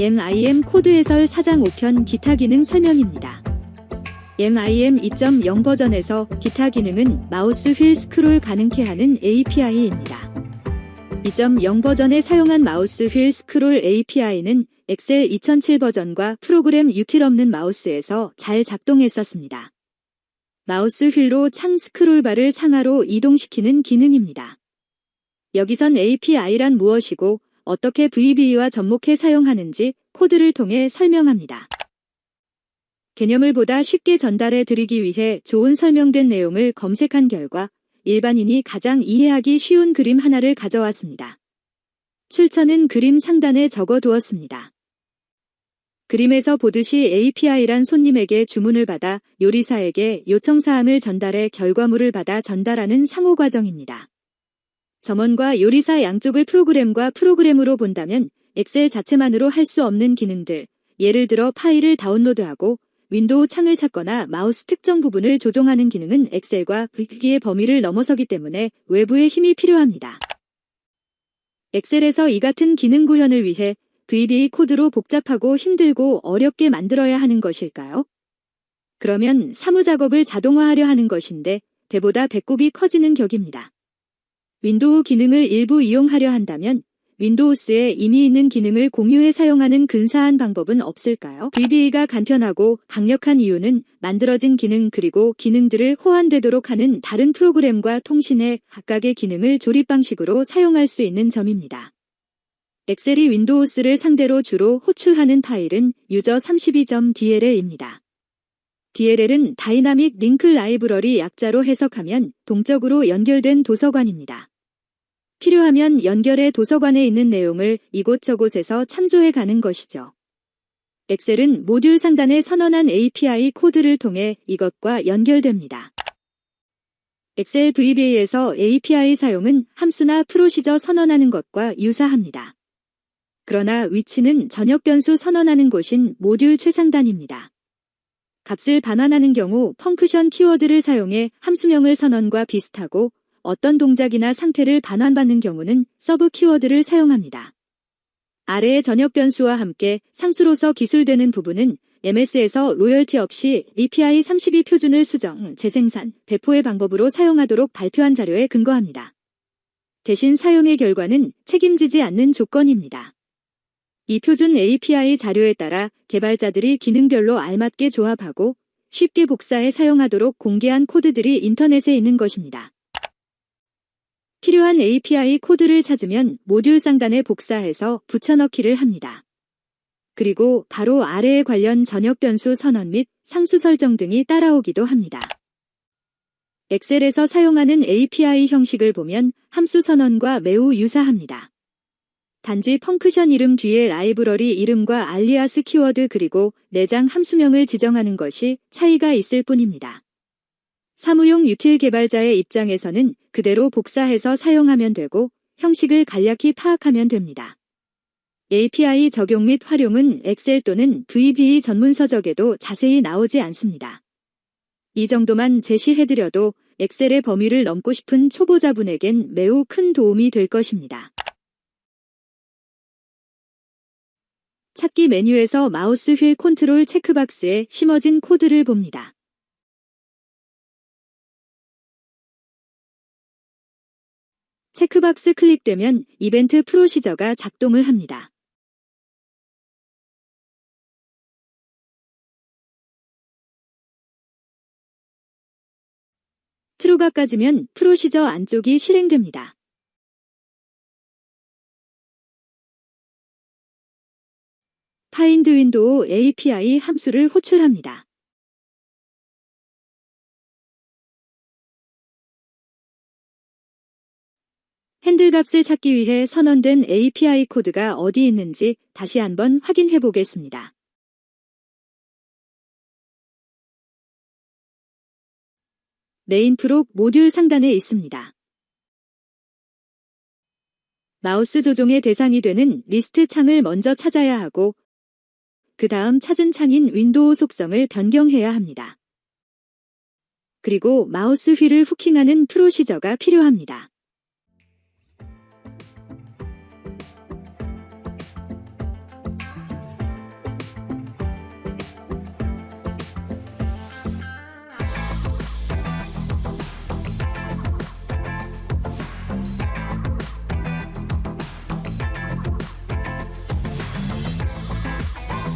MIM 코드 해설 4장 5편 기타 기능 설명입니다. MIM 2.0 버전에서 기타 기능은 마우스 휠 스크롤 가능케 하는 API입니다. 2.0 버전에 사용한 마우스 휠 스크롤 API는 엑셀 2007 버전과 프로그램 유틸 없는 마우스에서 잘 작동했었습니다. 마우스 휠로 창 스크롤바를 상하로 이동시키는 기능입니다. 여기선 API란 무엇이고 어떻게 VB와 접목해 사용하는지 코드를 통해 설명합니다. 개념을 보다 쉽게 전달해 드리기 위해 좋은 설명된 내용을 검색한 결과 일반인이 가장 이해하기 쉬운 그림 하나를 가져왔습니다. 출처는 그림 상단에 적어 두었습니다. 그림에서 보듯이 API란 손님에게 주문을 받아 요리사에게 요청사항을 전달해 결과물을 받아 전달하는 상호 과정입니다. 점원과 요리사 양쪽을 프로그램과 프로그램으로 본다면 엑셀 자체만으로 할 수 없는 기능들, 예를 들어 파일을 다운로드하고 윈도우 창을 찾거나 마우스 특정 부분을 조종하는 기능은 엑셀과 VB의 범위를 넘어서기 때문에 외부의 힘이 필요합니다. 엑셀에서 이 같은 기능 구현을 위해 VBA 코드로 복잡하고 힘들고 어렵게 만들어야 하는 것일까요? 그러면 사무 작업을 자동화하려 하는 것인데 배보다 배꼽이 커지는 격입니다. 윈도우 기능을 일부 이용하려 한다면 윈도우스에 이미 있는 기능을 공유해 사용하는 근사한 방법은 없을까요? VBA가 간편하고 강력한 이유는 만들어진 기능 그리고 기능들을 호환되도록 하는 다른 프로그램과 통신해 각각의 기능을 조립 방식으로 사용할 수 있는 점입니다. 엑셀이 윈도우스를 상대로 주로 호출하는 파일은 user32.dll입니다. DLL은 다이나믹 링크 라이브러리 약자로 해석하면 동적으로 연결된 도서관입니다. 필요하면 연결해 도서관에 있는 내용을 이곳저곳에서 참조해 가는 것이죠. 엑셀은 모듈 상단에 선언한 API 코드를 통해 이것과 연결됩니다. 엑셀 VBA에서 API 사용은 함수나 프로시저 선언하는 것과 유사합니다. 그러나 위치는 전역 변수 선언하는 곳인 모듈 최상단입니다. 값을 반환하는 경우 펑크션 키워드를 사용해 함수명을 선언과 비슷하고 어떤 동작이나 상태를 반환받는 경우는 서브 키워드를 사용합니다. 아래의 전역 변수와 함께 상수로서 기술되는 부분은 MS에서 로열티 없이 API 32 표준을 수정, 재생산, 배포의 방법으로 사용하도록 발표한 자료에 근거합니다. 대신 사용의 결과는 책임지지 않는 조건입니다. 이 표준 API 자료에 따라 개발자들이 기능별로 알맞게 조합하고 쉽게 복사해 사용하도록 공개한 코드들이 인터넷에 있는 것입니다. 필요한 API 코드를 찾으면 모듈 상단에 복사해서 붙여넣기를 합니다. 그리고 바로 아래에 관련 전역 변수 선언 및 상수 설정 등이 따라오기도 합니다. 엑셀에서 사용하는 API 형식을 보면 함수 선언과 매우 유사합니다. 단지 펑크션 이름 뒤에 라이브러리 이름과 알리아스 키워드 그리고 내장 함수명을 지정하는 것이 차이가 있을 뿐입니다. 사무용 유틸 개발자의 입장에서는 그대로 복사해서 사용하면 되고 형식을 간략히 파악하면 됩니다. API 적용 및 활용은 엑셀 또는 VBA 전문 서적에도 자세히 나오지 않습니다. 이 정도만 제시해드려도 엑셀의 범위를 넘고 싶은 초보자분에겐 매우 큰 도움이 될 것입니다. 찾기 메뉴에서 마우스 휠 컨트롤 체크박스에 심어진 코드를 봅니다. 체크박스 클릭되면 이벤트 프로시저가 작동을 합니다. 트루가 까지면 프로시저 안쪽이 실행됩니다. 파인드 윈도우 API 함수를 호출합니다. 핸들 값을 찾기 위해 선언된 API 코드가 어디 있는지 다시 한번 확인해 보겠습니다. 메인 프록 모듈 상단에 있습니다. 마우스 조종의 대상이 되는 리스트 창을 먼저 찾아야 하고 그 다음 찾은 창인 윈도우 속성을 변경해야 합니다. 그리고 마우스 휠을 후킹하는 프로시저가 필요합니다.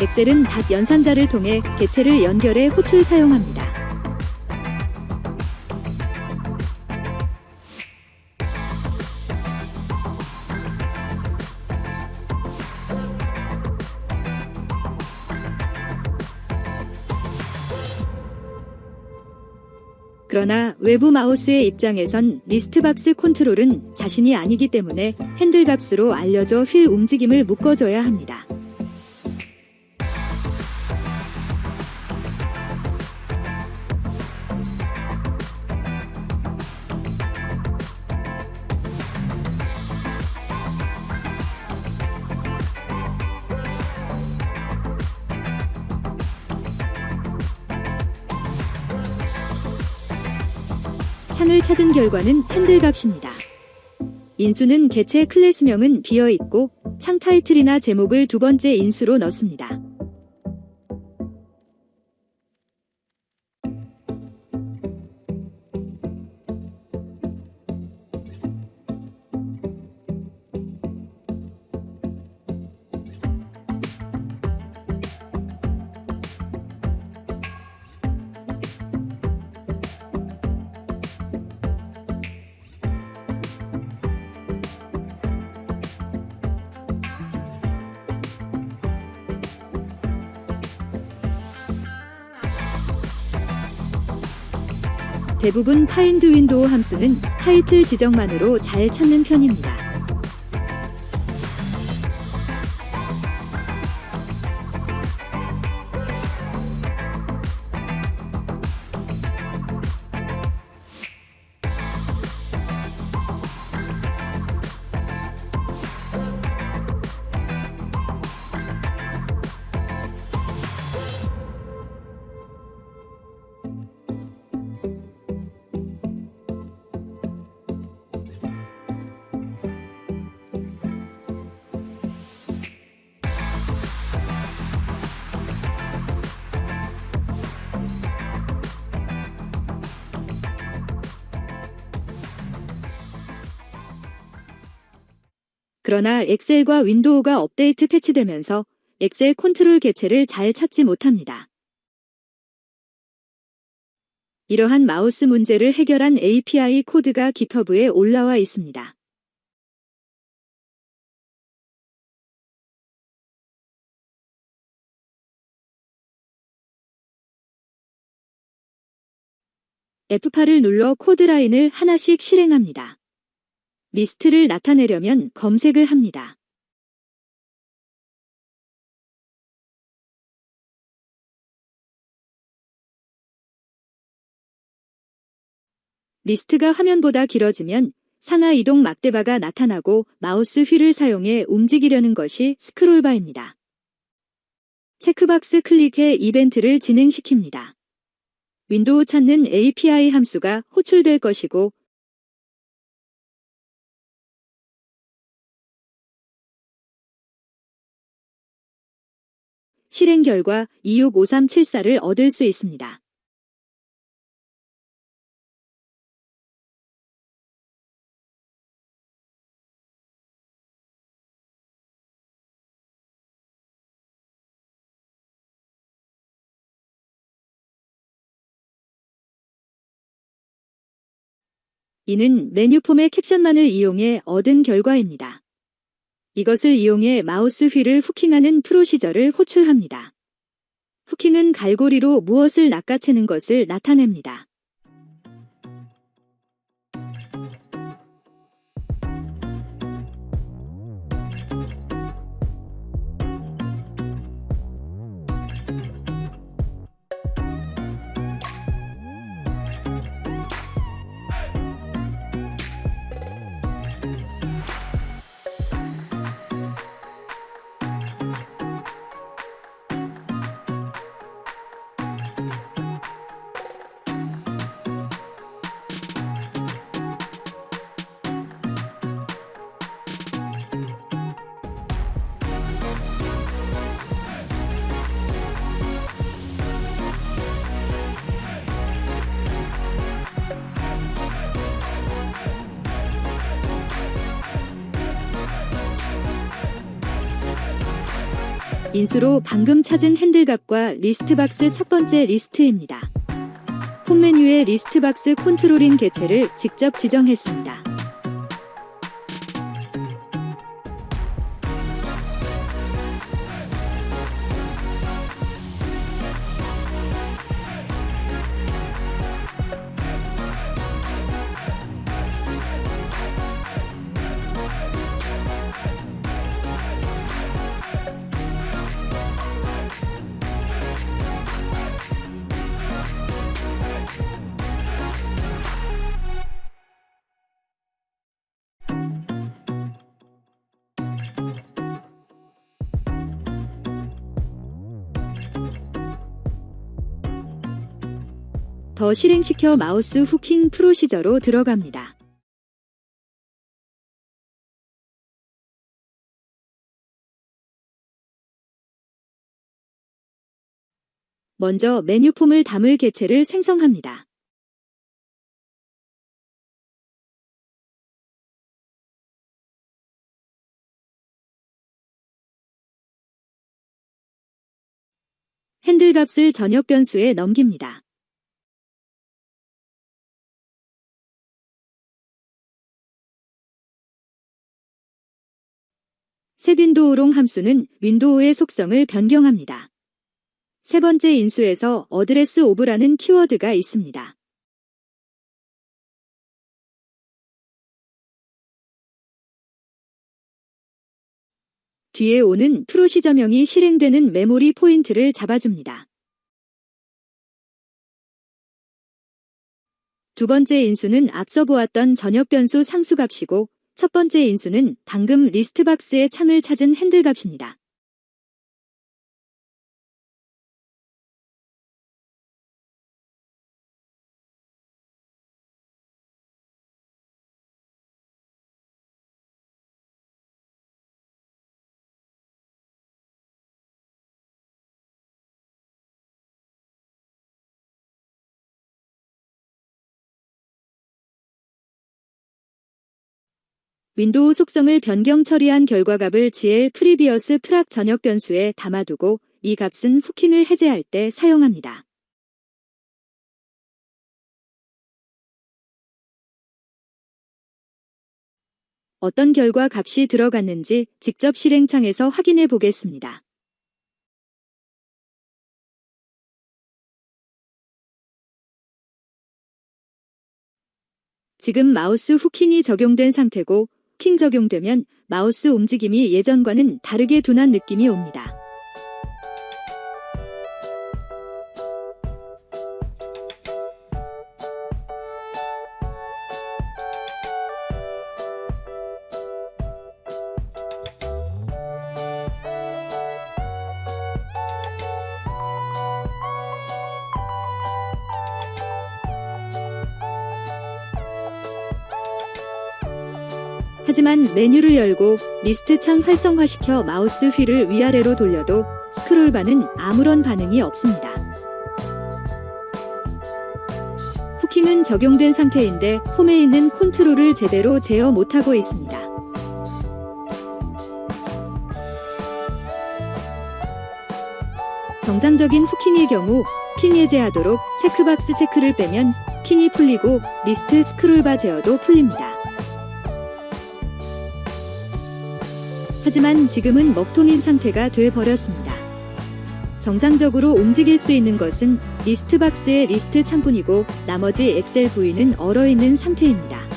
엑셀은 닷 연산자를 통해 개체를 연결해 호출 사용합니다. 그러나 외부 마우스의 입장에선 리스트박스 컨트롤은 자신이 아니기 때문에 핸들 값으로 알려져 휠 움직임을 묶어줘야 합니다. 찾은 결과는 핸들 값입니다. 인수는 개체 클래스명은 비어 있고 창 타이틀이나 제목을 두 번째 인수로 넣습니다. 대부분 파인드 윈도우 함수는 타이틀 지정만으로 잘 찾는 편입니다. 그러나 엑셀과 윈도우가 업데이트 패치되면서 엑셀 컨트롤 개체를 잘 찾지 못합니다. 이러한 마우스 문제를 해결한 API 코드가 GitHub에 올라와 있습니다. F8을 눌러 코드 라인을 하나씩 실행합니다. 리스트를 나타내려면 검색을 합니다. 리스트가 화면보다 길어지면 상하 이동 막대바가 나타나고 마우스 휠을 사용해 움직이려는 것이 스크롤바입니다. 체크박스 클릭해 이벤트를 진행시킵니다. 윈도우 찾는 API 함수가 호출될 것이고 실행 결과 265374를 얻을 수 있습니다. 이는 메뉴 폼의 캡션만을 이용해 얻은 결과입니다. 이것을 이용해 마우스 휠을 후킹하는 프로시저를 호출합니다. 후킹은 갈고리로 무엇을 낚아채는 것을 나타냅니다. 인수로 방금 찾은 핸들갑과 리스트박스 첫 번째 리스트입니다. 홈 메뉴의 리스트박스 컨트롤인 개체를 직접 지정했습니다. 더 실행시켜 마우스 후킹 프로시저로 들어갑니다. 먼저 메뉴 폼을 담을 개체를 생성합니다. 핸들 값을 전역 변수에 넘깁니다. 새 윈도우롱 함수는 윈도우의 속성을 변경합니다. 세 번째 인수에서 어드레스 오브라는 키워드가 있습니다. 뒤에 오는 프로시저명이 실행되는 메모리 포인트를 잡아줍니다. 두 번째 인수는 앞서 보았던 전역 변수 상수값이고 첫 번째 인수는 방금 리스트박스의 창을 찾은 핸들값입니다. 윈도우 속성을 변경 처리한 결과 값을 GL 프리비어스 프락 전역 변수에 담아두고 이 값은 후킹을 해제할 때 사용합니다. 어떤 결과 값이 들어갔는지 직접 실행창에서 확인해 보겠습니다. 지금 마우스 후킹이 적용된 상태고 후킹 적용되면 마우스 움직임이 예전과는 다르게 둔한 느낌이 옵니다. 하지만 메뉴를 열고 리스트 창 활성화시켜 마우스 휠을 위아래로 돌려도 스크롤바는 아무런 반응이 없습니다. 후킹은 적용된 상태인데 홈에 있는 컨트롤을 제대로 제어 못하고 있습니다. 정상적인 후킹의 경우 킹 해제하도록 체크박스 체크를 빼면 킹이 풀리고 리스트 스크롤바 제어도 풀립니다. 하지만 지금은 먹통인 상태가 돼 버렸습니다. 정상적으로 움직일 수 있는 것은 리스트 박스의 리스트 창뿐이고 나머지 엑셀 부위는 얼어 있는 상태입니다.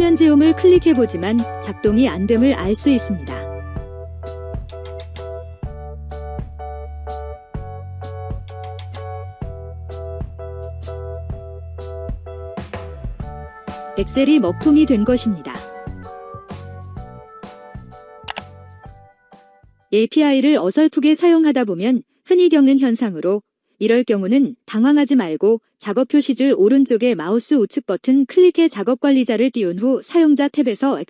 제음을 클릭해보지만 작동이 안 됨을 알 수 있습니다. 엑셀이 먹통이 된 것입니다. API를 어설프게 사용하다 보면 흔히 겪는 현상으로 이럴 경우는 당황하지 말고 작업 표시줄 오른쪽에 마우스 우측 버튼 클릭해 작업 관리자를 띄운 후 사용자 탭에서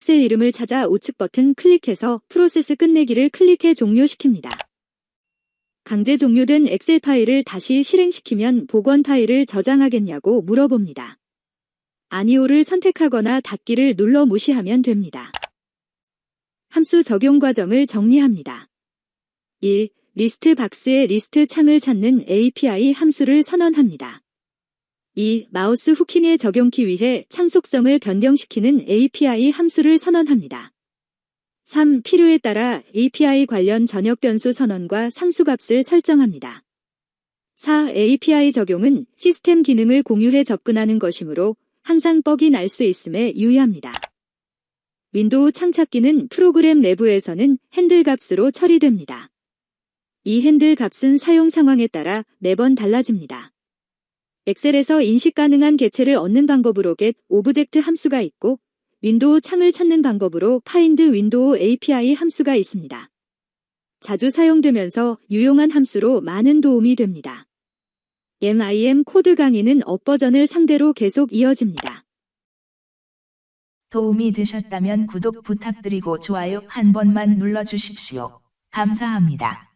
엑셀 이름을 찾아 우측 버튼 클릭해서 프로세스 끝내기를 클릭해 종료시킵니다. 강제 종료된 엑셀 파일을 다시 실행시키면 복원 파일을 저장하겠냐고 물어봅니다. 아니오를 선택하거나 닫기를 눌러 무시하면 됩니다. 함수 적용 과정을 정리합니다. 1. 리스트 박스의 리스트 창을 찾는 API 함수를 선언합니다. 2. 마우스 후킹의 적용키 위해 창 속성을 변경시키는 API 함수를 선언합니다. 3. 필요에 따라 API 관련 전역 변수 선언과 상수값을 설정합니다. 4. API 적용은 시스템 기능을 공유해 접근하는 것이므로 항상 뻑이 날 수 있음에 유의합니다. 윈도우 창찾기는 프로그램 내부에서는 핸들 값으로 처리됩니다. 이 핸들 값은 사용 상황에 따라 매번 달라집니다. 엑셀에서 인식 가능한 개체를 얻는 방법으로 get 오브젝트 함수가 있고 윈도우 창을 찾는 방법으로 find 윈도우 API 함수가 있습니다. 자주 사용되면서 유용한 함수로 많은 도움이 됩니다. MIM 코드 강의는 업 버전을 상대로 계속 이어집니다. 도움이 되셨다면 구독 부탁드리고 좋아요 한 번만 눌러주십시오. 감사합니다.